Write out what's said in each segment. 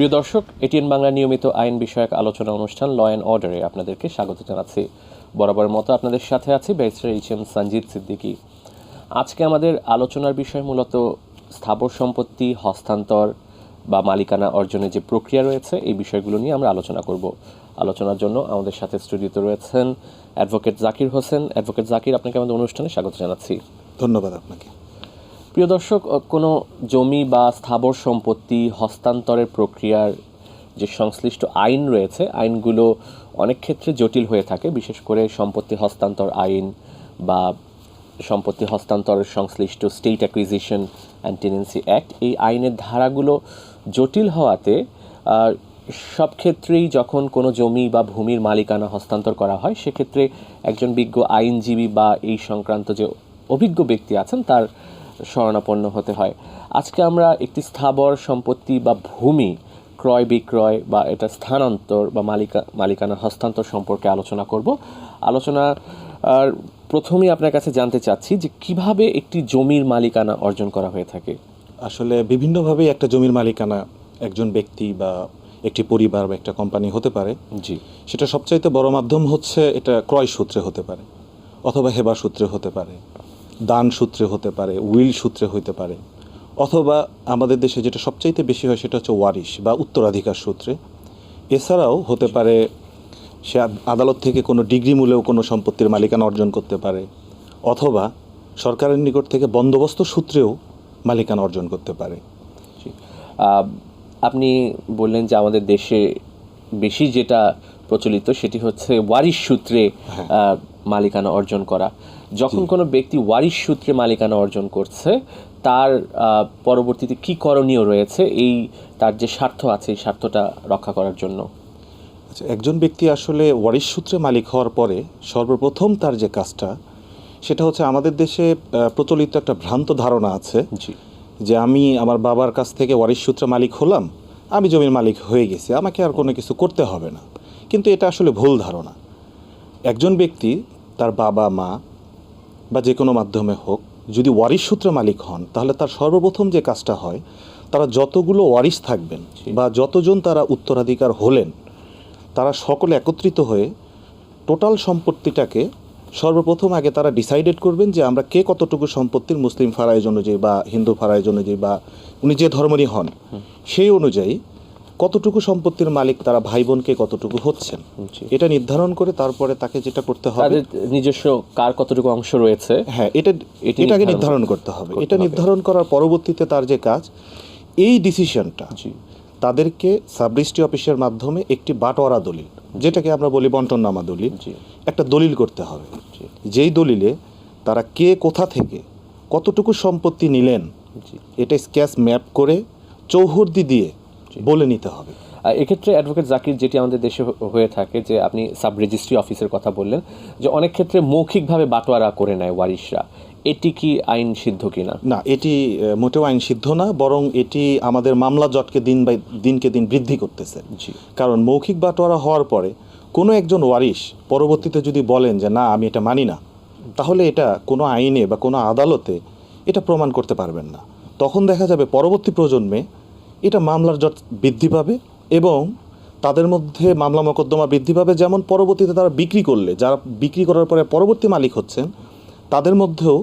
প্রিয় দর্শক, এটিএন বাংলা নিয়মিত আইন বিষয়ক আলোচনা অনুষ্ঠান ল অ্যান্ড অর্ডারে আপনাদেরকে স্বাগত জানাচ্ছি। বরাবরের মতো আপনাদের সাথে আছি barrister H M Sanjit Siddiqui. আজকে আমাদের আলোচনার বিষয় মূলত স্থাবর সম্পত্তি, হস্তান্তর বা মালিকানা অর্জনের যে প্রক্রিয়া রয়েছে, এই বিষয়গুলো নিয়ে আমরা আলোচনা করব। আলোচনার জন্য আমাদের সাথে স্টুডিওতে রয়েছেন অ্যাডভোকেট জাকির হোসেন। অ্যাডভোকেট জাকির, আপনাকে আমাদের অনুষ্ঠানে স্বাগত জানাচ্ছি। ধন্যবাদ আপনাকে। প্রিয় দর্শক কোনো জমি বা স্থাবর সম্পত্তি হস্তান্তরের প্রক্রিয়ার যে সংশ্লিষ্ট আইন রয়েছে, আইনগুলো অনেক ক্ষেত্রে জটিল হয়ে থাকে। বিশেষ করে সম্পত্তি হস্তান্তর আইন বা সম্পত্তি হস্তান্তরের সংশ্লিষ্ট state acquisition and tenancy act এই আইনের ধারাগুলো জটিল হওয়াতে সব ক্ষেত্রেই যখন কোনো জমি বা ভূমির মালিকানা হস্তান্তর করা হয়, সেক্ষেত্রে একজন বিজ্ঞ আইনজীবী বা এই সংক্রান্ত যে অভিজ্ঞ ব্যক্তি আছেন, তার শরণাপন্ন হতে হয়। আজকে আমরা একটি স্থাবর সম্পত্তি বা ভূমি ক্রয় বিক্রয় বা এটা স্থানান্তর বা মালিকা মালিকানা হস্তান্তর সম্পর্কে আলোচনা করব। আলোচনা আর প্রথমেই আপনার কাছে জানতে চাচ্ছি যে কীভাবে একটি জমির মালিকানা অর্জন করা হয়ে থাকে? আসলে বিভিন্নভাবেই একটা জমির মালিকানা একজন ব্যক্তি বা একটি পরিবার বা একটা কোম্পানি হতে পারে। জি। সেটা সবচাইতে বড় মাধ্যম হচ্ছে এটা ক্রয় সূত্রে হতে পারে অথবা হেবা সূত্রে হতে পারে। দান সূত্রে হতে পারে উইল সূত্রে হতে পারে। অথবা আমাদের দেশে যেটা সবচাইতে বেশি হয় সেটা হচ্ছে ওয়ারিশ বা উত্তরাধিকার সূত্রে। এছাড়াও হতে পারে সে আদালত থেকে কোনো ডিগ্রি মূলেও কোনো সম্পত্তির মালিকানা অর্জন করতে পারে। অথবা সরকারের নিকট থেকে বন্দোবস্ত সূত্রেও মালিকানা অর্জন করতে পারে। আপনি বললেন যে আমাদের দেশে বেশি যেটা প্রচলিত সেটি হচ্ছে ওয়ারিশ সূত্রে মালিকানা অর্জন করা। যখন কোনো ব্যক্তি ওয়ারিশ সূত্রে মালিকানা অর্জন করছে তার পরবর্তীতে কি করণীয় রয়েছে? এই তার যে স্বার্থ আছে এই স্বার্থটা রক্ষা করার জন্য। আচ্ছা একজন ব্যক্তি আসলে ওয়ারিশ সূত্রে মালিক হওয়ার পরে সর্বপ্রথম তার যে কাজটা সেটা হচ্ছে আমাদের দেশে প্রচলিত একটা ভ্রান্ত ধারণা আছে যে আমি আমার বাবার কাছ থেকে ওয়ারিশ সূত্রে মালিক হলাম আমি জমির মালিক হয়ে গেছি আমাকে আর কোনো কিছু করতে হবে না। কিন্তু এটা আসলে ভুল ধারণা। একজন ব্যক্তি তার বাবা মা বা যে কোনো মাধ্যমে হোক যদি ওয়ারিশ সূত্রে মালিক হন তাহলে তার সর্বপ্রথম যে কাজটা হয় তারা যতগুলো ওয়ারিশ থাকবেন বা যতজন তারা উত্তরাধিকার হলেন তারা সকলে একত্রিত হয়ে টোটাল সম্পত্তিটাকে সর্বপ্রথম আগে তারা ডিসাইডেড করবেন যে আমরা কে কতটুকু সম্পত্তির মুসলিম ফারায়ের অনুযায়ী বা হিন্দু ফারায়ের অনুযায়ী বা উনি যে ধর্মেরই হন সেই অনুযায়ী কতটুকু সম্পত্তির মালিক তারা ভাই বোনকে কতটুকু হচ্ছেন? এটা নির্ধারণ করে তারপরে তাকে যেটা করতে হবে তাদের নিজস্ব কার কতটুকু অংশ রয়েছে হ্যাঁ এটা এটি এটাকে নির্ধারণ করতে হবে। এটা নির্ধারণ করার পরবর্তীতে তার যে কাজ এই ডিসিশনটা তাদেরকে সাবরেজিস্ট্রি অফিসের মাধ্যমে একটি বাটোয়ারা দলিল যেটাকে আমরা বলি বন্টননামা দলিল একটা দলিল করতে হবে। যেই দলিলে তারা কে কোথা থেকে কতটুকু সম্পত্তি নিলেন এটা স্ক্যাচ ম্যাপ করে চৌহদ্দি দিয়ে বলে নিতে হবে। আর এক্ষেত্রে অ্যাডভোকেট জাকির যেটি আমাদের দেশে হয়ে থাকে যে আপনি সাব রেজিস্ট্রি অফিসের কথা বললেন যে অনেক ক্ষেত্রে মৌখিকভাবে বাটোয়ারা করে নেয় ওয়ারিশরা। এটি কি আইন সিদ্ধ কিনা? না এটি মোটেও আইন সিদ্ধ না বরং এটি আমাদের মামলা জটকে দিন বাই দিনকে দিন বৃদ্ধি করতেছে। জি। কারণ মৌখিক বাটোয়ারা হওয়ার পরে কোনো একজন ওয়ারিশ পরবর্তীতে যদি বলেন যে না আমি এটা মানি না তাহলে এটা কোনো আইনে বা কোনো আদালতে এটা প্রমাণ করতে পারবেন না। তখন দেখা যাবে পরবর্তী প্রজন্মে এটা মামলার জট বৃদ্ধি পাবে এবং তাদের মধ্যে মামলা মোকদ্দমা বৃদ্ধি পাবে। যেমন পরবর্তীতে তারা বিক্রি করলে যারা বিক্রি করার পরে পরবর্তী মালিক হচ্ছেন তাদের মধ্যেও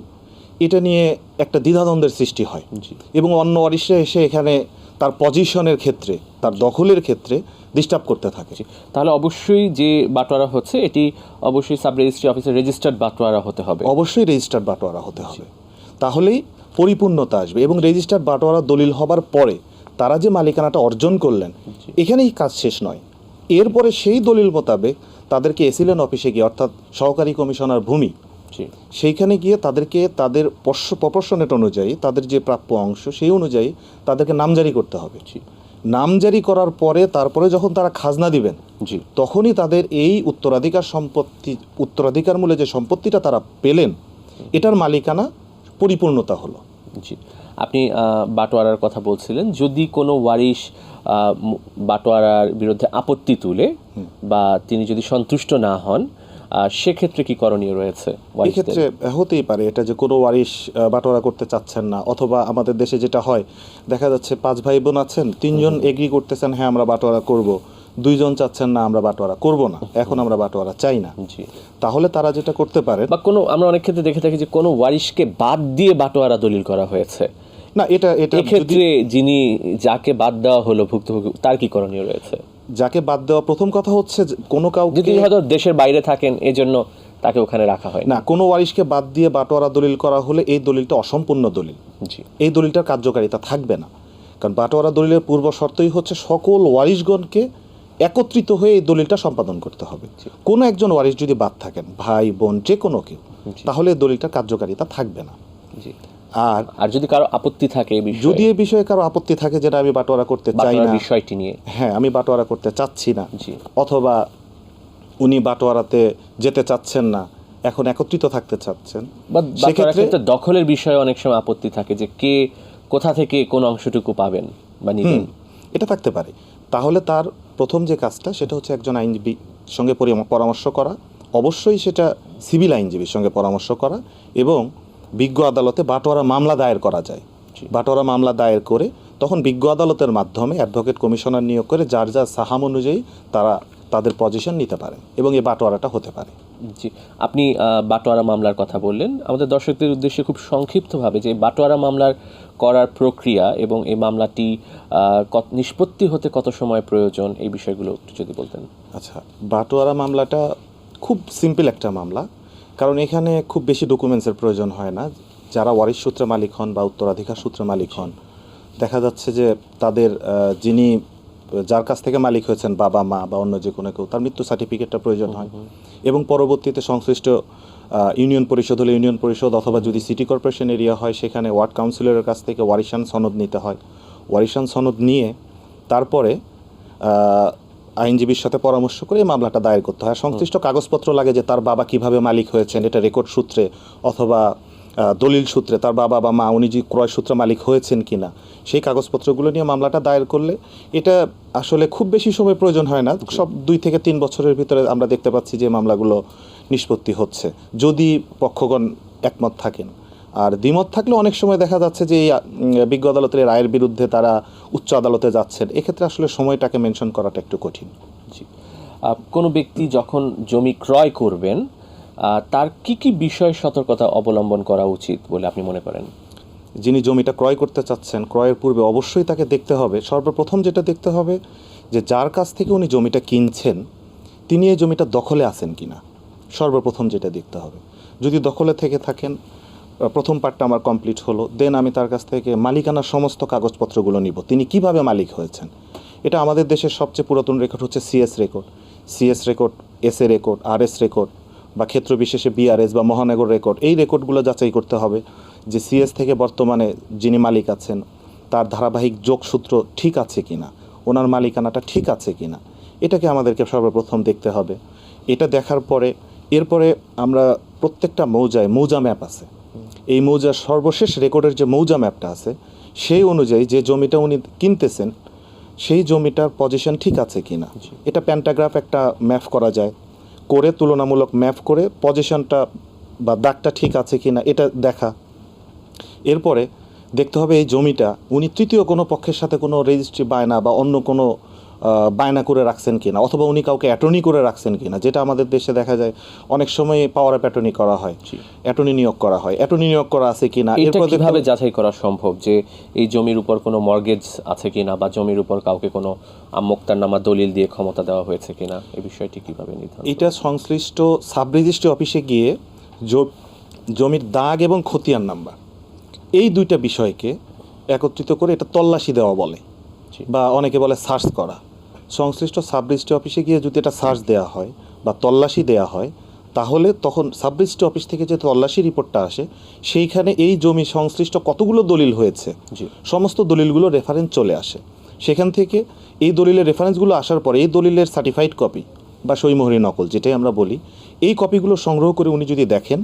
এটা নিয়ে একটা দ্বিধাদ্বন্দ্বের সৃষ্টি হয়। এবং অন্য ওয়ারিশরা এসে এখানে তার পজিশনের ক্ষেত্রে তার দখলের ক্ষেত্রে ডিস্টার্ব করতে থাকে। তাহলে অবশ্যই যে বাটোয়ারা হচ্ছে এটি অবশ্যই সাব রেজিস্ট্রি অফিসের রেজিস্টার্ড বাটোয়ারা হতে হবে। অবশ্যই রেজিস্টার্ড বাটোয়ারা হতে হবে। তাহলেই পরিপূর্ণতা আসবে এবং রেজিস্টার্ড বাটোয়ারা দলিল হবার পরে তারা যে মালিকানাটা অর্জন করলেন এখানেই কাজ শেষ নয়। এরপরে সেই দলিল মোতাবেক তাদেরকে এসিলেন অফিসে গিয়ে অর্থাৎ সহকারী কমিশনার ভূমি। জি। সেইখানে গিয়ে তাদেরকে তাদের প্রপোর্শনেট অনুযায়ী তাদের যে প্রাপ্য অংশ সেই অনুযায়ী তাদেরকে নামজারি করতে হবে। জি। নামজারি করার পরে তারপরে যখন তারা খাজনা দিবেন জি। তখনই তাদের এই উত্তরাধিকার সম্পত্তি উত্তরাধিকার মূলে যে সম্পত্তিটা তারা পেলেন এটার মালিকানা পরিপূর্ণতা হলো। জি। আপনি বাটোয়ারার কথা বলছিলেন। যদি কোনো ওয়ারিশ বাটোয়ারার বিরুদ্ধে আপত্তি তুলে বা তিনি যদি সন্তুষ্ট না হন সেক্ষেত্রে কি করণীয় রয়েছে এক্ষেত্রে হতেই পারে এটা যে কোনো ওয়ারিশ বাটোয়ারা করতে চাচ্ছেন না। অথবা আমাদের দেশে যেটা হয় দেখা যাচ্ছে পাঁচ ভাই বোন আছেন তিনজন এগ্রি করতেছেন হ্যাঁ আমরা বাটোয়ারা করব। দুইজন চাচ্ছেন না আমরা বাটোয়ারা করব না। এখন আমরা বাটোয়ারা চাই না। জি। তাহলে তারা যেটা করতে পারে বা কোনো আমরা অনেক ক্ষেত্রে দেখে থাকি যে কোনো ওয়ারিশকে বাদ দিয়ে বাটোয়ারা দলিল করা হয়েছে। না এটা এটা ক্ষেত্রে যিনি যাকে বাদ দেওয়া হলো ভুক্তভোগী তার কি করণীয় রয়েছে? যাকে বাদ দেওয়া প্রথম কথা হচ্ছে যে কোনো যদি কাউকে তিনি হয়তো দেশের বাইরে থাকেন এজন্য তাকে ওখানে রাখা হয় না কোনো ওয়ারিশকে বাদ দিয়ে বাটোয়ারা দলিল করা হলে এই দলিলটা অসম্পূর্ণ দলিল। জি। এই দলিলটার কার্যকারিতা থাকবে না। কারণ বাটোয়ারা দলিলের পূর্ব শর্তই হচ্ছে সকল ওয়ারিশগণকে একত্রিত হয়ে এই দলিলটা সম্পাদন করতে হবে। কোনো একজন ওয়ারিশ যদি বাদ থাকেন ভাই বোন যে কোনো কেউ তাহলে এই দলিলটার কার্যকারিতা থাকবে না। জি। আর আর যদি কারও আপত্তি থাকে যদি এই বিষয়ে কারও আপত্তি থাকে যেটা আমি বাটোয়ারা করতে চাই না বিষয়টি নিয়ে। হ্যাঁ আমি বাটোয়ারা করতে চাচ্ছি না। জি। অথবা উনি বাটোয়ারাতে যেতে চাচ্ছেন না এখন একত্রিত থাকতে চাচ্ছেন। বা সেক্ষেত্রে ক্ষেত্রে দখলের বিষয়ে অনেক সময় আপত্তি থাকে যে কে কোথা থেকে কোন অংশটুকু পাবেন বা নিবেন। এটা থাকতে পারে। তাহলে তার প্রথম যে কাজটা সেটা হচ্ছে একজন আইনজীবী সঙ্গে পরি- পরামর্শ করা। অবশ্যই সেটা সিভিল আইনজীবীর সঙ্গে পরামর্শ করা এবং বিজ্ঞ আদালতে বাটোয়ারা মামলা দায়ের করা যায়। বাটোয়ারা মামলা দায়ের করে তখন বিজ্ঞ আদালতের মাধ্যমে অ্যাডভোকেট কমিশনার নিয়োগ করে যার যার সাহাম অনুযায়ী তারা তাদের পজিশন নিতে পারে এবং এই বাটোয়ারাটা হতে পারে। জি আপনি বাটোয়ারা মামলার কথা বললেন। আমাদের দর্শকদের উদ্দেশ্যে খুব সংক্ষিপ্তভাবে যে বাটোয়ারা মামলার করার প্রক্রিয়া এবং এই মামলাটি কত- নিষ্পত্তি হতে কত সময় প্রয়োজন এই বিষয়গুলো একটু যদি বলতেন। আচ্ছা বাটোয়ারা মামলাটা খুব সিম্পল একটা মামলা। কারণ এখানে খুব বেশি ডকুমেন্টসের প্রয়োজন হয় না। যারা ওয়ারিশ সূত্রে মালিক হন বা উত্তরাধিকার সূত্রে মালিক হন দেখা যাচ্ছে যে তাদের যিনি যার কাছ থেকে মালিক হয়েছেন বাবা মা বা অন্য যে কোনো কেউ তার মৃত্যু সার্টিফিকেটটা প্রয়োজন হয়। এবং পরবর্তীতে সংশ্লিষ্ট ইউনিয়ন পরিষদ হলে ইউনিয়ন পরিষদ অথবা যদি সিটি কর্পোরেশন এরিয়া হয় সেখানে ওয়ার্ড কাউন্সিলরের কাছ থেকে ওয়ারিশান সনদ নিতে হয়। ওয়ারিশান সনদ নিয়ে তারপরে আইনজীবীর সাথে পরামর্শ করে এই মামলাটা দায়ের করতে হয়। সংশ্লিষ্ট কাগজপত্র লাগে যে তার বাবা কীভাবে মালিক হয়েছেন এটা রেকর্ড সূত্রে অথবা দলিল সূত্রে তার বাবা বা মা উনি যে ক্রয় সূত্রে মালিক হয়েছেন কি না সেই কাগজপত্রগুলো নিয়ে মামলাটা দায়ের করলে এটা আসলে খুব বেশি সময় প্রয়োজন হয় না। সব দুই থেকে তিন বছরের ভিতরে আমরা দেখতে পাচ্ছি যে মামলাগুলো নিষ্পত্তি হচ্ছে যদি পক্ষগণ একমত থাকেন। আর দ্বিমত থাকলে অনেক সময় দেখা যাচ্ছে যে এই বিজ্ঞ আদালতের রায়ের বিরুদ্ধে তারা উচ্চ আদালতে যাচ্ছেন। এক্ষেত্রে আসলে সময়টাকে মেনশন করাটা একটু কঠিন। জি। কোনো ব্যক্তি যখন জমি ক্রয় করবেন তার কি কি বিষয় সতর্কতা অবলম্বন করা উচিত বলে আপনি মনে করেন? যিনি জমিটা ক্রয় করতে চাচ্ছেন ক্রয়ের পূর্বে অবশ্যই তাকে দেখতে হবে। সর্বপ্রথম যেটা দেখতে হবে যে যার কাছ থেকে উনি জমিটা কিনছেন তিনি এই জমিটা দখলে আছেন কিনা? সর্বপ্রথম যেটা দেখতে হবে। যদি দখলে থেকে থাকেন প্রথম পার্টটা আমার কমপ্লিট হলো। দেন আমি তার কাছ থেকে মালিকানার সমস্ত কাগজপত্রগুলো নিব। তিনি কীভাবে মালিক হয়েছেন? এটা আমাদের দেশের সবচেয়ে পুরাতন রেকর্ড হচ্ছে CS record CS record S A record R S record বা ক্ষেত্র বিশেষে বিআরএস বা মহানগর রেকর্ড এই রেকর্ডগুলো যাচাই করতে হবে যে সিএস থেকে বর্তমানে যিনি মালিক আছেন, তার ধারাবাহিক যোগসূত্র ঠিক আছে কিনা, ওনার মালিকানাটা ঠিক আছে কিনা। এটাকে আমাদেরকে সর্বপ্রথম দেখতে হবে। এটা দেখার পরে, এরপরে আমরা প্রত্যেকটা মৌজায়, মৌজা ম্যাপ আছে। এই মৌজার সর্বশেষ রেকর্ডের যে মৌজা ম্যাপটা আছে সেই অনুযায়ী যে জমিটা উনি কিনতেছেন সেই জমিটার পজিশন ঠিক আছে কি না এটা প্যান্টাগ্রাফ একটা ম্যাপ করা যায়। করে তুলনামূলক ম্যাপ করে পজিশনটা বা দাগটা ঠিক আছে কি না এটা দেখা। এরপরে দেখতে হবে এই জমিটা উনি তৃতীয় কোনো পক্ষের সাথে কোনো রেজিস্ট্রি বায়না বা অন্য কোনো বায়না করে রাখছেন কিনা অথবা উনি কাউকে অ্যাটর্নি করে রাখছেন কিনা যেটা আমাদের দেশে দেখা যায় অনেক সময় পাওয়ার অ্যাপ অ্যাটর্নি করা হয়। অ্যাটর্নি নিয়োগ করা হয় অ্যাটর্নি নিয়োগ করা আছে কিনা এটা এরপর কীভাবে যাচাই করা সম্ভব যে এই জমির উপর কোনো মর্গেজ আছে কিনা বা জমির উপর কাউকে কোনো মোক্তারনামা দলিল দিয়ে ক্ষমতা দেওয়া হয়েছে কিনা এই বিষয়টি কীভাবে নির্ধারণ এটা সংশ্লিষ্ট সাব রেজিস্ট্রি অফিসে গিয়ে জ- জমির দাগ এবং খতিয়ান নাম্বার এই দুইটা বিষয়কে একত্রিত করে এটা তল্লাশি দেওয়া বলে বা অনেকে বলে সার্চ করা। সংশ্লিষ্ট সাব রেজিস্ট্রি অফিসে গিয়ে যদি এটা সার্চ দেওয়া হয় বা তল্লাশি দেওয়া হয় তাহলে তখন সাব রেজিস্ট্রি অফিস থেকে যে তল্লাশি রিপোর্টটা আসে সেইখানে এই জমি সংশ্লিষ্ট কতগুলো দলিল হয়েছে সমস্ত দলিলগুলো রেফারেন্স চলে আসে। সেখান থেকে এই দলিলের রেফারেন্সগুলো আসার পরে এই দলিলের সার্টিফাইড কপি বা সইমোহরি নকল যেটাই আমরা বলি এই কপিগুলো সংগ্রহ করে উনি যদি দেখেন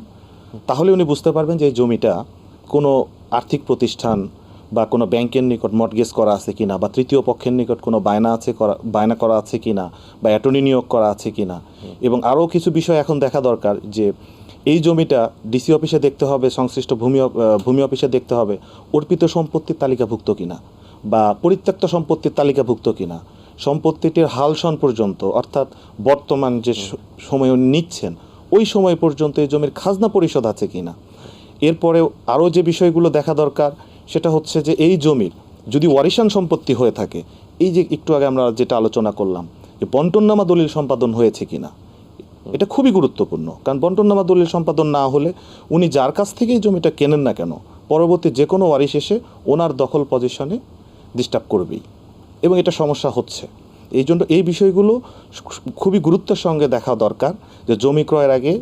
তাহলে উনি বুঝতে পারবেন যে এই জমিটা কোনো আর্থিক প্রতিষ্ঠান বা কোনো ব্যাংকের নিকট মর্টগেজ করা আছে কিনা বা তৃতীয় পক্ষের নিকট কোনো বায়না আছে করা বায়না করা আছে কিনা বা অ্যাটর্নি নিয়োগ করা আছে কিনা। এবং আরও কিছু বিষয় এখন দেখা দরকার যে এই জমিটা ডিসি অফিসে দেখতে হবে সংশ্লিষ্ট ভূমি ভূমি অফিসে দেখতে হবে অর্পিত সম্পত্তির তালিকাভুক্ত কিনা বা পরিত্যক্ত সম্পত্তির তালিকাভুক্ত কিনা। সম্পত্তিটির হালসন পর্যন্ত অর্থাৎ বর্তমান যে সময় নিচ্ছেন ওই সময় পর্যন্ত এই জমির খাজনা পরিশোধ আছে কিনা। এরপরেও আরও যে বিষয়গুলো দেখা দরকার সেটা হচ্ছে যে এই জমির যদি ওয়ারিশান সম্পত্তি হয়ে থাকে, এই যে একটু আগে আমরা যেটা আলোচনা করলাম, যে বন্টননামা দলিল সম্পাদন হয়েছে কিনা, এটা খুবই গুরুত্বপূর্ণ। কারণ বন্টননামা দলিল সম্পাদন না হলে উনি যার কাছ থেকেই জমিটা কেনেন না কেন, পরবর্তী যে কোনো ওয়ারিশ এসে ওনার দখল পজিশনে ডিস্টার্ব করবেই। এবং এটা সমস্যা হচ্ছে। এই জন্য এই বিষয়গুলো খুবই গুরুত্বের সঙ্গে দেখা দরকার, যে জমি ক্রয়ের আগে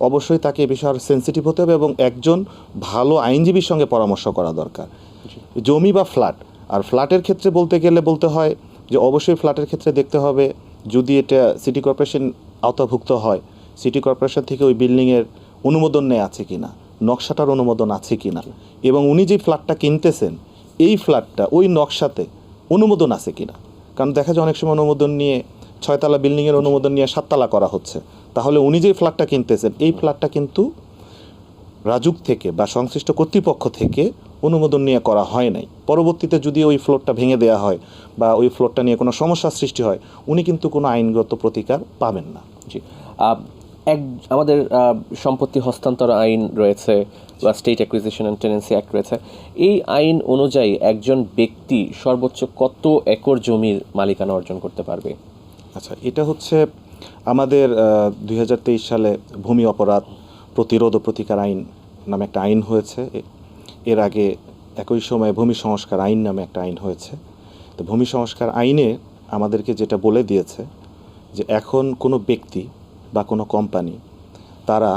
অবশ্যই তাকে এ বিষয়ে সেন্সিটিভ হতে হবে এবং একজন ভালো আইনজীবীর সঙ্গে পরামর্শ করা দরকার। জমি বা ফ্ল্যাট আর ফ্ল্যাটের ক্ষেত্রে বলতে গেলে বলতে হয় যে অবশ্যই ফ্ল্যাটের ক্ষেত্রে দেখতে হবে যদি এটা সিটি কর্পোরেশন আওতাভুক্ত হয় সিটি কর্পোরেশন থেকে ওই বিল্ডিংয়ের অনুমোদন নেই আছে কি না নকশাটার অনুমোদন আছে কি না এবং উনি যে ফ্ল্যাটটা কিনতেছেন এই ফ্ল্যাটটা ওই নকশাতে অনুমোদন আছে কি না কারণ দেখা যায় অনেক সময় অনুমোদন নিয়ে ছয়তলা বিল্ডিংয়ের অনুমোদন নিয়ে সাততলা করা হচ্ছে। তাহলে উনি যে ফ্ল্যাটটা কিনতেছেন, এই ফ্ল্যাটটা কিন্তু রাজুক থেকে বা সংশ্লিষ্ট কর্তৃপক্ষ থেকে অনুমোদন নিয়ে করা হয় নাই। পরবর্তীতে যদি ওই ফ্লোরটা ভেঙে দেওয়া হয় বা ওই ফ্লোরটা নিয়ে কোনো সমস্যার সৃষ্টি হয়, উনি কিন্তু কোনো আইনগত প্রতিকার পাবেন না। জি। এক, আমাদের সম্পত্তি হস্তান্তর আইন রয়েছে বা state acquisition and tenancy act রয়েছে। এই আইন অনুযায়ী একজন ব্যক্তি সর্বোচ্চ কত একর জমির মালিকানা অর্জন করতে পারবে? আচ্ছা এটা হচ্ছে আমাদের দুই হাজার তেইশ সালে ভূমি অপরাধ প্রতিরোধ ও প্রতিকার আইন নামে একটা আইন হয়েছে। এর আগে একই সময়ে ভূমি সংস্কার আইন নামে একটা আইন হয়েছে। তো ভূমি সংস্কার আইনে আমাদেরকে যেটা বলে দিয়েছে যে এখন কোনো ব্যক্তি বা কোনো কোম্পানি তারা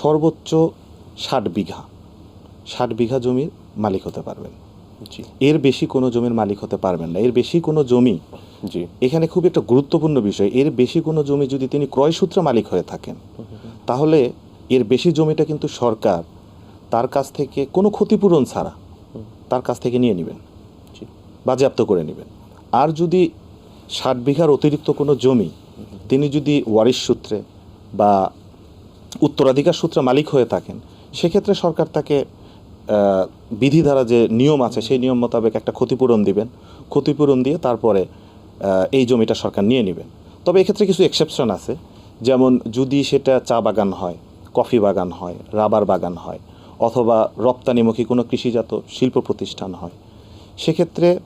সর্বোচ্চ ষাট বিঘা ষাট বিঘা জমির মালিক হতে পারবেন। এর বেশি কোনো জমির মালিক হতে পারবেন না। এর বেশি কোনো জমি জি। এখানে খুব একটা গুরুত্বপূর্ণ বিষয়। এর বেশি কোনো জমি যদি তিনি ক্রয়সূত্রে মালিক হয়ে থাকেন তাহলে এর বেশি জমিটা কিন্তু সরকার তার কাছ থেকে কোনো ক্ষতিপূরণ ছাড়া তার কাছ থেকে নিয়ে নেবেন বাজেয়াপ্ত করে নেবেন। আর যদি ষাট বিঘার অতিরিক্ত কোনো জমি তিনি যদি ওয়ারিশ সূত্রে বা উত্তরাধিকার সূত্রে মালিক হয়ে থাকেন সেক্ষেত্রে সরকার তাকে বিধি দ্বারা যে নিয়ম আছে, সেই নিয়ম মোতাবেক একটা ক্ষতিপূরণ দিবেন। ক্ষতিপূরণ দিয়ে তারপরে এই জমিটা সরকার নিয়ে নেবেন। তবে এক্ষেত্রে কিছু এক্সেপশন আছে। যেমন যদি সেটা চা বাগান হয়, কফি বাগান হয়, রাবার বাগান হয়, অথবা রপ্তানিমুখী কোনো কৃষিজাত শিল্প প্রতিষ্ঠান হয়, সেক্ষেত্রে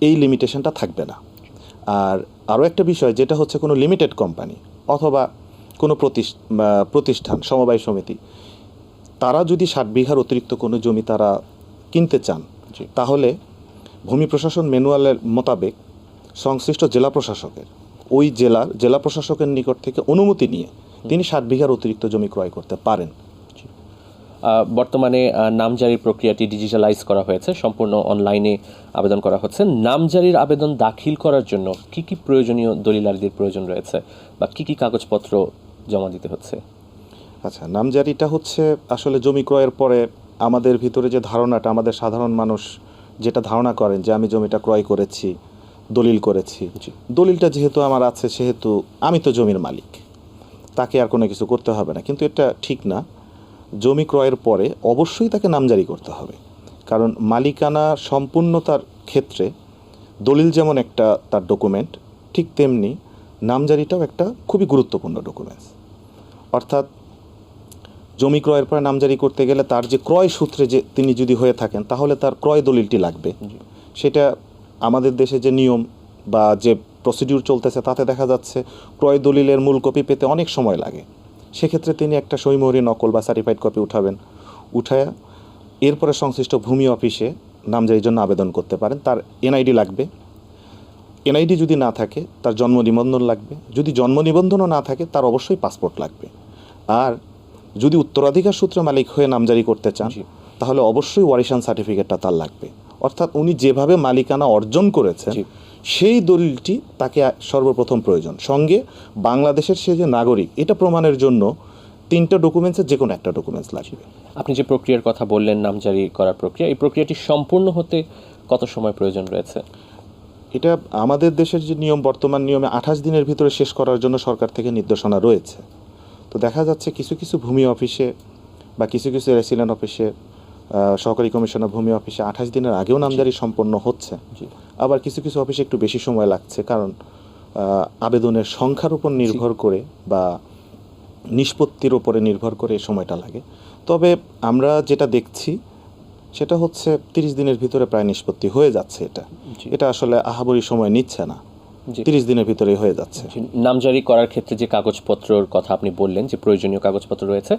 এই লিমিটেশনটা থাকবে না। আর আরও একটা বিষয়, যেটা হচ্ছে কোনো লিমিটেড কোম্পানি অথবা কোনো প্রতিষ- প্রতিষ্ঠান, সমবায় সমিতি তারা যদি ষাট বিঘার অতিরিক্ত কোনো জমি তারা কিনতে চান তাহলে ভূমি প্রশাসন ম্যানুয়ালের মোতাবেক সংশ্লিষ্ট জেলা প্রশাসকের ওই জেলার জেলা প্রশাসকের নিকট থেকে অনুমতি নিয়ে তিনি ষাট বিঘার অতিরিক্ত জমি ক্রয় করতে পারেন। বর্তমানে নামজারির প্রক্রিয়াটি ডিজিটালাইজ করা হয়েছে সম্পূর্ণ অনলাইনে আবেদন করা হচ্ছে। নামজারির আবেদন দাখিল করার জন্য কি কি প্রয়োজনীয় দলিলাদির প্রয়োজন রয়েছে বা কি কি কাগজপত্র জমা দিতে হচ্ছে? আচ্ছা নামজারিটা হচ্ছে আসলে জমি ক্রয়ের পরে আমাদের ভিতরে যে ধারণাটা আমাদের সাধারণ মানুষ যেটা ধারণা করেন যে আমি জমিটা ক্রয় করেছি দলিল করেছি। দলিলটা যেহেতু আমার আছে সেহেতু আমি তো জমির মালিক। তাকে আর কোনো কিছু করতে হবে না। কিন্তু এটা ঠিক না। জমি ক্রয়ের পরে অবশ্যই তাকে নামজারি করতে হবে। কারণ মালিকানা সম্পূর্ণতার ক্ষেত্রে দলিল যেমন একটা তার ডকুমেন্ট ঠিক তেমনি নামজারিটাও একটা খুবই গুরুত্বপূর্ণ ডকুমেন্টস। অর্থাৎ জমি ক্রয়ের পরে নামজারি করতে গেলে তার যে ক্রয় সূত্রে যে তিনি যদি হয়ে থাকেন তাহলে তার ক্রয় দলিলটি লাগবে। সেটা আমাদের দেশে যে নিয়ম বা যে প্রসিডিউর চলতেছে তাতে দেখা যাচ্ছে ক্রয় দলিলের মূল কপি পেতে অনেক সময় লাগে। সেক্ষেত্রে তিনি একটা সইমোহরি নকল বা সার্টিফাইড কপি উঠাবেন। উঠায় এরপরে সংশ্লিষ্ট ভূমি অফিসে নামজারির জন্য আবেদন করতে পারেন। তার এনআইডি লাগবে। এনআইডি যদি না থাকে তার জন্ম নিবন্ধন লাগবে। যদি জন্ম নিবন্ধনও না থাকে তার অবশ্যই পাসপোর্ট লাগবে। আর যদি উত্তরাধিকার সূত্রে মালিক হয়ে নামজারি করতে চান তাহলে অবশ্যই ওয়ারিশান সার্টিফিকেটটা তার লাগবে। অর্থাৎ উনি যেভাবে মালিকানা অর্জন করেছেন সেই দলিলটি তাকে সর্বপ্রথম প্রয়োজন। সঙ্গে বাংলাদেশের সে যে নাগরিক এটা প্রমাণের জন্য তিনটা ডকুমেন্টসের যে কোনো একটা ডকুমেন্টস লাগবে। আপনি যে প্রক্রিয়ার কথা বললেন নামজারি করার প্রক্রিয়া এই প্রক্রিয়াটি সম্পূর্ণ হতে কত সময় প্রয়োজন রয়েছে? এটা আমাদের দেশের যে নিয়ম বর্তমান নিয়মে আঠাশ দিনের ভিতরে শেষ করার জন্য সরকার থেকে নির্দেশনা রয়েছে। তো দেখা যাচ্ছে কিছু কিছু ভূমি অফিসে বা কিছু কিছু রেসিডেন্ট অফিসে সহকারী কমিশনার ভূমি অফিসে আঠাশ দিনের আগেও নামজারি সম্পন্ন হচ্ছে। আবার কিছু কিছু অফিসে একটু বেশি সময় লাগছে কারণ আবেদনের সংখ্যার উপর নির্ভর করে বা নিষ্পত্তির উপরে নির্ভর করে সময়টা লাগে। তবে আমরা যেটা দেখছি সেটা হচ্ছে তিরিশ দিনের ভিতরে প্রায় নিষ্পত্তি হয়ে যাচ্ছে এটা। এটা আসলে আহাবরি সময় নিচ্ছে না। তিরিশ দিনের ভিতরেই হয়ে যাচ্ছে। নামজারি করার ক্ষেত্রে যে কাগজপত্রর কথা আপনি বললেন যে প্রয়োজনীয় কাগজপত্র রয়েছে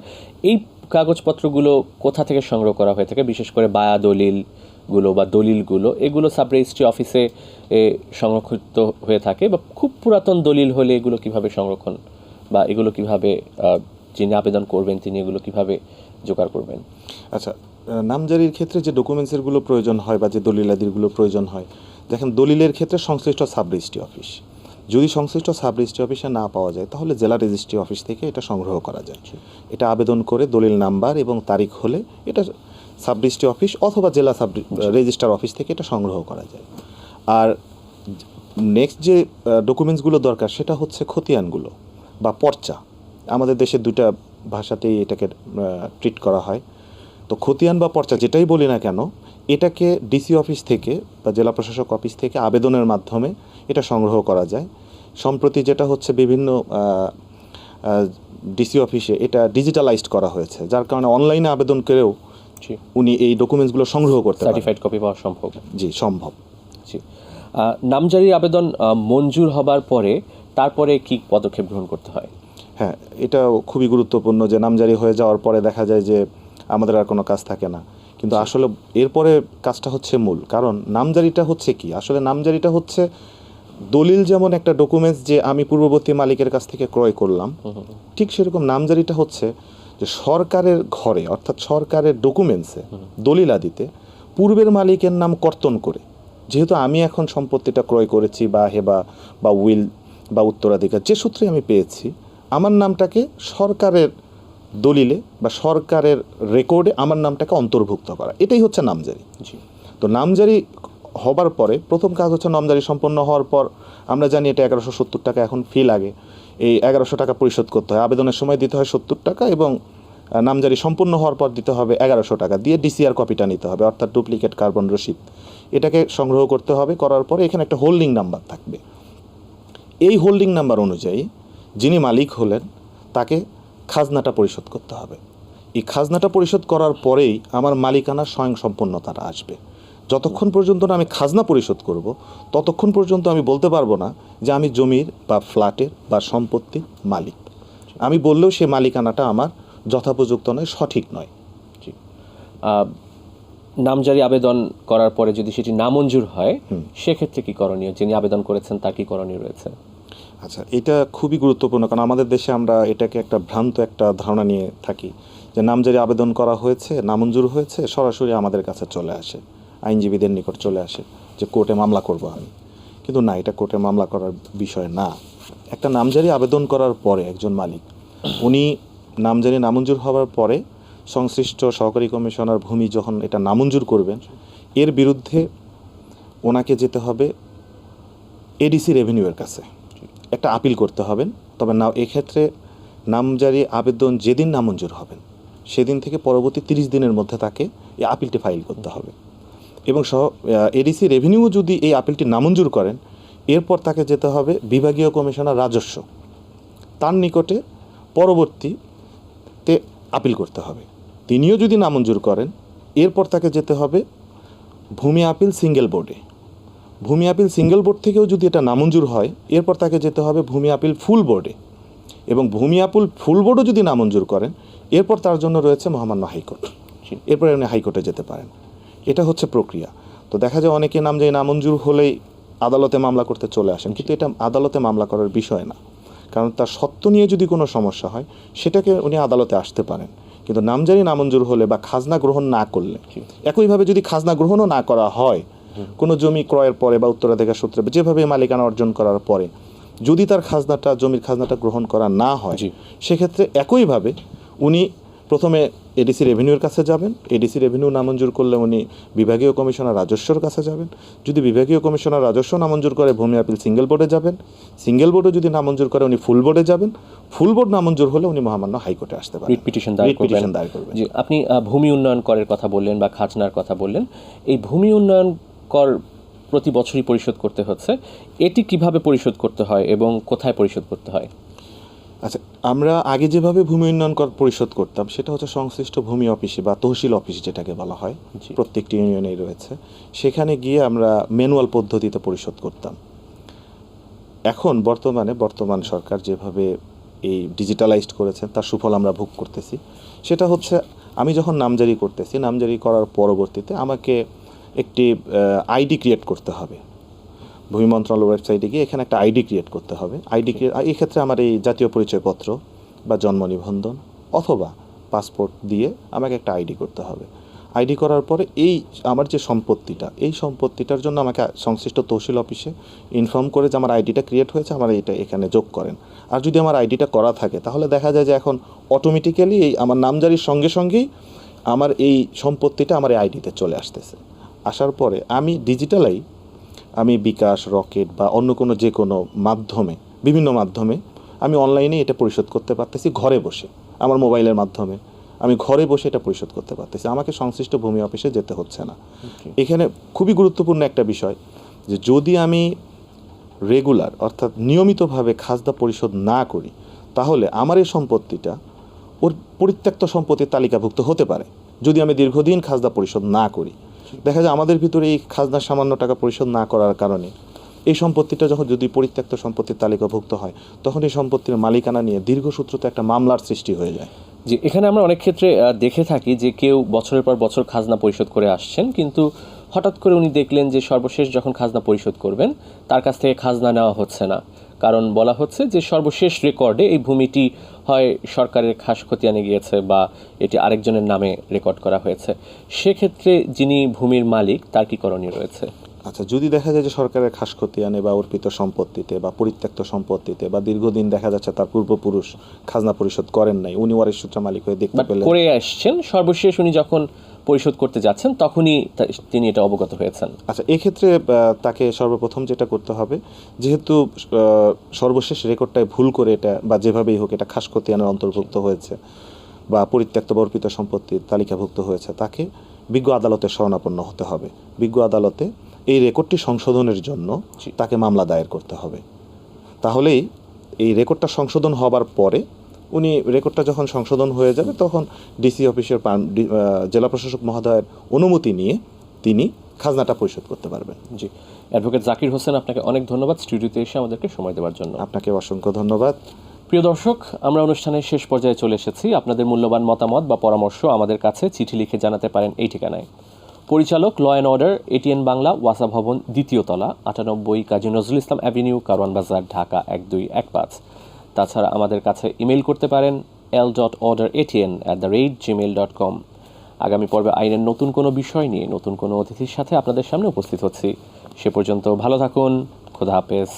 এই কাগজপত্রগুলো কোথা থেকে সংগ্রহ করা হয়ে থাকে? বিশেষ করে বায়া দলিলগুলো বা দলিলগুলো এগুলো সাব রেজিস্ট্রি অফিসে সংরক্ষিত হয়ে থাকে বা খুব পুরাতন দলিল হলে এগুলো কীভাবে সংরক্ষণ বা এগুলো কীভাবে যিনি আবেদন করবেন তিনি এগুলো কীভাবে জোগাড় করবেন? আচ্ছা নামজারির ক্ষেত্রে যে ডকুমেন্টসেরগুলো প্রয়োজন হয় বা যে দলিলাদিরগুলো প্রয়োজন হয় দেখেন দলিলের ক্ষেত্রে সংশ্লিষ্ট সাব রেজিস্ট্রি অফিস। যদি সংশ্লিষ্ট সাব রেজিস্ট্রি অফিসে না পাওয়া যায় তাহলে জেলা রেজিস্ট্রি অফিস থেকে এটা সংগ্রহ করা যায়। এটা আবেদন করে দলিল নাম্বার এবং তারিখ হলে এটা সাব রেজিস্ট্রি অফিস অথবা জেলা সাব রেজিস্ট্রার অফিস থেকে এটা সংগ্রহ করা যায়। আর নেক্সট যে ডকুমেন্টসগুলো দরকার সেটা হচ্ছে খতিয়ানগুলো বা পর্চা। আমাদের দেশে দুটা ভাষাতেই এটাকে ট্রিট করা হয়। তো খতিয়ান বা পর্চা যেটাই বলি না কেন এটাকে ডিসি অফিস থেকে বা জেলা প্রশাসক অফিস থেকে আবেদনের মাধ্যমে এটা সংগ্রহ করা যায়। সম্প্রতি যেটা হচ্ছে বিভিন্ন ডিসি অফিসে এটা ডিজিটালাইজড করা হয়েছে। যার কারণে অনলাইনে আবেদন করেও উনি এই ডকুমেন্টসগুলো সংগ্রহ করতে সার্টিফাইড কপি পাওয়া সম্ভব। জি সম্ভব। জি। নামজারির আবেদন মঞ্জুর হবার পরে তারপরে কি পদক্ষেপ গ্রহণ করতে হয়? হ্যাঁ এটা খুবই গুরুত্বপূর্ণ যে নামজারি হয়ে যাওয়ার পরে দেখা যায় যে আমাদের আর কোনো কাজ থাকে না। কিন্তু আসলে এরপরে কাজটা হচ্ছে মূল। কারণ নামজারিটা হচ্ছে কি? আসলে নামজারিটা হচ্ছে দলিল যেমন একটা ডকুমেন্টস যে আমি পূর্ববর্তী মালিকের কাছ থেকে ক্রয় করলাম ঠিক সেরকম নামজারিটা হচ্ছে যে সরকারের ঘরে অর্থাৎ সরকারের ডকুমেন্টসে দলিল আদিতে পূর্বের মালিকের নাম কর্তন করে যেহেতু আমি এখন সম্পত্তিটা ক্রয় করেছি বা হেবা বা উইল বা উত্তরাধিকার যে সূত্রে আমি পেয়েছি আমার নামটাকে সরকারের দলিলে বা সরকারের রেকর্ডে আমার নামটাকে অন্তর্ভুক্ত করা। এটাই হচ্ছে নামজারি। তো নামজারি হবার পরে প্রথম কাজ হচ্ছে নামজারি সম্পন্ন হওয়ার পর আমরা জানি এটা এগারোশো সত্তর টাকা এখন ফি লাগে। এই এগারোশো টাকা পরিশোধ করতে হয়। আবেদনের সময় দিতে হয় সত্তর টাকা এবং নামজারি সম্পূর্ণ হওয়ার পর দিতে হবে এগারোশো টাকা। দিয়ে ডিসিআর কপিটা নিতে হবে অর্থাৎ ডুপ্লিকেট কার্বন রসিদ এটাকে সংগ্রহ করতে হবে করার পরে এখানে একটা হোল্ডিং নাম্বার থাকবে। এই হোল্ডিং নাম্বার অনুযায়ী যিনি মালিক হলেন তাকে খাজনাটা পরিশোধ করতে হবে। এই খাজনাটা পরিশোধ করার পরেই আমার মালিকানার স্বয়ংসম্পন্নতাটা আসবে। যতক্ষণ পর্যন্ত না আমি খাজনা পরিশোধ করব ততক্ষণ পর্যন্ত আমি বলতে পারব না যে আমি জমির বা ফ্ল্যাটের বা সম্পত্তির মালিক। আমি বললেও সে মালিকানাটা আমার যথাপযুক্ত নয় সঠিক নয়। নামজারি আবেদন করার পরে যদি সেটি নামঞ্জুর হয় সেক্ষেত্রে কি করণীয়? যিনি আবেদন করেছেন তার কি করণীয় রয়েছে? আচ্ছা এটা খুবই গুরুত্বপূর্ণ, কারণ আমাদের দেশে আমরা এটাকে একটা ভ্রান্ত একটা ধারণা নিয়ে থাকি যে নামজারি আবেদন করা হয়েছে, নামঞ্জুর হয়েছে, সরাসরি আমাদের কাছে চলে আসে, আইনজীবীদের নিকট চলে আসে যে কোর্টে মামলা করব আমি। কিন্তু না, এটা কোর্টে মামলা করার বিষয় না। একটা নামজারি আবেদন করার পরে একজন মালিক, উনি নামজারি নামঞ্জুর হওয়ার পরে সংশ্লিষ্ট সহকারী কমিশনার ভূমি যখন এটা নামঞ্জুর করবেন, এর বিরুদ্ধে ওনাকে যেতে হবে এডিসি রেভিনিউয়ের কাছে। একটা আপিল করতে হবেন। তবে না এক্ষেত্রে নামজারি আবেদন যেদিন নামঞ্জুর হবেন, সেদিন থেকে পরবর্তী তিরিশ দিনের মধ্যে তাকে এই আপিলটি ফাইল করতে হবে। এবং সহ এডিসি রেভিনিউ যদি এই আপিলটি নামঞ্জুর করেন, এরপর তাকে যেতে হবে বিভাগীয় কমিশনার রাজস্ব। তার নিকটে পরবর্তীতে আপিল করতে হবে। তিনিও যদি নামঞ্জুর করেন, এরপর তাকে যেতে হবে ভূমি আপিল সিঙ্গেল বোর্ডে। ভূমি আপিল সিঙ্গেল বোর্ড থেকেও যদি এটা নামঞ্জুর হয় এরপর তাকে যেতে হবে ভূমি আপিল ফুল বোর্ডে। এবং ভূমি আপিল ফুল বোর্ডও যদি নামঞ্জুর করেন এরপর তার জন্য রয়েছে মহামান্য হাইকোর্ট। এরপরে উনি হাইকোর্টে যেতে পারেন। এটা হচ্ছে প্রক্রিয়া। তো দেখা যায় অনেকে নাম যে নামঞ্জুর হলেই আদালতে মামলা করতে চলে আসেন কিন্তু এটা আদালতে মামলা করার বিষয় না। কারণ তার সত্য নিয়ে যদি কোনো সমস্যা হয় সেটাকে উনি আদালতে আসতে পারেন। কিন্তু নামজারি নামঞ্জুর হলে বা খাজনা গ্রহণ না করলে একইভাবে যদি খাজনা গ্রহণও না করা হয় কোনো জমি ক্রয়ের পরে বা উত্তরাধিকার সূত্রে যেভাবে মালিকানা অর্জন করার পরে যদি তার খাজনাটা জমির খাজনাটা গ্রহণ করা না হয় সেক্ষেত্রে একইভাবে উনি প্রথমে এডিসি রেভিনিউর কাছে যাবেন। এডিসি রেভিনিউ নামঞ্জুর করলে উনি বিভাগীয় কমিশনার রাজস্বর কাছে যাবেন। যদি বিভাগীয় কমিশনার রাজস্ব নামঞ্জুর করে ভূমি আপিল সিঙ্গেল বোর্ডে যাবেন। সিঙ্গেল বোর্ডে যদি নামঞ্জুর করে উনি ফুল বোর্ডে যাবেন। ফুল বোর্ড নামঞ্জুর হলে উনি মহামান্য হাইকোর্টে আসতে পারেন। পিটিশন দায়ের করবেন। আপনি ভূমি উন্নয়ন করের কথা বললেন বা খাজনার কথা বললেন। এই ভূমি উন্নয়ন কর প্রতি বছরই পরিশোধ করতে হচ্ছে। এটি কীভাবে পরিশোধ করতে হয় এবং কোথায় পরিশোধ করতে হয়? আচ্ছা আমরা আগে যেভাবে ভূমি উন্নয়ন কর পরিশোধ করতাম সেটা হচ্ছে সংশ্লিষ্ট ভূমি অফিসে বা তহসিল অফিস যেটাকে বলা হয় প্রত্যেকটি ইউনিয়নেই রয়েছে। সেখানে গিয়ে আমরা ম্যানুয়াল পদ্ধতিতে পরিশোধ করতাম। এখন বর্তমানে বর্তমান সরকার যেভাবে এই ডিজিটালাইজড করেছেন তার সুফল আমরা ভোগ করতেছি। সেটা হচ্ছে আমি যখন নামজারি করতেছি নামজারি করার পরবর্তীতে আমাকে একটি আইডি ক্রিয়েট করতে হবে। ভূমি মন্ত্রণালয়ের ওয়েবসাইটে গিয়ে এখানে একটা আইডি ক্রিয়েট করতে হবে। আইডি এই ক্ষেত্রে আমার এই জাতীয় পরিচয়পত্র বা জন্ম নিবন্ধন অথবা পাসপোর্ট দিয়ে আমাকে একটা আইডি করতে হবে। আইডি করার পরে এই আমার যে সম্পত্তিটা, এই সম্পত্তিটার জন্য আমাকে সংশ্লিষ্ট তহসিল অফিসে ইনফর্ম করে যে আমার আইডিটা ক্রিয়েট হয়েছে, আমার এটা এখানে যোগ করেন। আর যদি আমার আইডিটা করা থাকে, তাহলে দেখা যায় যে এখন অটোমেটিক্যালি এই আমার নামজারির সঙ্গে সঙ্গেই আমার এই সম্পত্তিটা আমার এই আইডিতে চলে আসতেছে। আসার পরে আমি ডিজিটালাই আমি বিকাশ রকেট বা অন্য কোনো যে কোনো মাধ্যমে বিভিন্ন মাধ্যমে আমি অনলাইনে এটা পরিশোধ করতে পারতেছি ঘরে বসে আমার মোবাইলের মাধ্যমে। আমি ঘরে বসে এটা পরিশোধ করতে পারতেছি। আমাকে সংশ্লিষ্ট ভূমি অফিসে যেতে হচ্ছে না। এখানে খুবই গুরুত্বপূর্ণ একটা বিষয় যে যদি আমি রেগুলার অর্থাৎ নিয়মিতভাবে খাজনা পরিশোধ না করি তাহলে আমার এই সম্পত্তিটা ওর পরিত্যক্ত সম্পত্তির তালিকাভুক্ত হতে পারে। যদি আমি দীর্ঘদিন খাজনা পরিশোধ না করি দেখা যায় আমাদের ভিতরে এই খাজনা সামান্য টাকা পরিশোধ না করার কারণে এই সম্পত্তিটা যখন যদি পরিত্যক্ত সম্পত্তির তালিকাভুক্ত হয়, তখন এই সম্পত্তির মালিকানা নিয়ে দীর্ঘসূত্রতে একটা মামলার সৃষ্টি হয়ে যায়। যে এখানে আমরা অনেক ক্ষেত্রে দেখে থাকি যে কেউ বছরের পর বছর খাজনা পরিশোধ করে আসছেন, কিন্তু হঠাৎ করে উনি দেখলেন যে সর্বশেষ যখন খাজনা পরিশোধ করবেন, তার কাছ থেকে খাজনা নেওয়া হচ্ছে না। কারণ বলা হচ্ছে যে সর্বশেষ রেকর্ডে এই ভূমিটি হয় সরকারের খাস খতিয়ানে গিয়েছে বা এটি আরেকজনের নামে রেকর্ড করা হয়েছে। সেক্ষেত্রে যিনি ভূমির মালিক, তার কি করণীয় রয়েছে? আচ্ছা যদি দেখা যায় যে সরকারের খাস খতিয়ানে বা অর্পিত সম্পত্তিতে বা পরিত্যক্ত সম্পত্তিতে বা দীর্ঘদিন দেখা যাচ্ছে তার পূর্বপুরুষ খাজনা পরিশোধ করেন নাই উনি ওয়ারিশ সূত্র মালিক হয়ে দেখতে পেলেন। করে আসছেন সর্বশেষ উনি যখন পরিশোধ করতে যাচ্ছেন তখনই তিনি এটা অবগত হয়েছেন। আচ্ছা এক্ষেত্রে তাকে সর্বপ্রথম যেটা করতে হবে যেহেতু সর্বশেষ রেকর্ডটায় ভুল করে এটা বা যেভাবেই হোক এটা খাস খতিয়ানের অন্তর্ভুক্ত হয়েছে বা পরিত্যক্ত বা অর্পিত সম্পত্তির তালিকাভুক্ত হয়েছে তাকে বিজ্ঞ আদালতে শরণাপন্ন হতে হবে। বিজ্ঞ আদালতে এই রেকর্ডটি সংশোধনের জন্য তাকে মামলা দায়ের করতে হবে। তাহলেই এই রেকর্ডটা সংশোধন হবার পরে উনি রেকর্ডটা যখন সংশোধন হয়ে যাবে তখন ডিসি অফিসের জেলা প্রশাসক মহোদয়ের অনুমতি নিয়ে তিনি খাজনাটা পরিশোধ করতে পারবেন। জি। অ্যাডভোকেট জাকির হোসেন আপনাকে অনেক ধন্যবাদ স্টুডিওতে এসে আমাদেরকে সময় দেওয়ার জন্য। আপনাকে অসংখ্য ধন্যবাদ। প্রিয় দর্শক আমরা অনুষ্ঠানের শেষ পর্যায়ে চলে এসেছি। আপনাদের মূল্যবান মতামত বা পরামর্শ আমাদের কাছে চিঠি লিখে জানাতে পারেন এই ঠিকানায়। পরিচালক law and order ATN Bangla ওয়াসা ভবন, দ্বিতীয় তলা, আটানব্বই কাজী নজরুল ইসলাম অ্যাভিনিউ কারওয়ান বাজার, ঢাকা, এক দুই এক পাঁচ। তাছাড়া আমাদের কাছে ইমেল করতে পারেন L dot order ATN at the rate Gmail dot com আগামী পর্বে আইনের নতুন কোনো বিষয় নিয়ে, নতুন কোনো অতিথির সাথে আপনাদের সামনে উপস্থিত হচ্ছি। সে পর্যন্ত ভালো থাকুন, খোদা হাফেজ।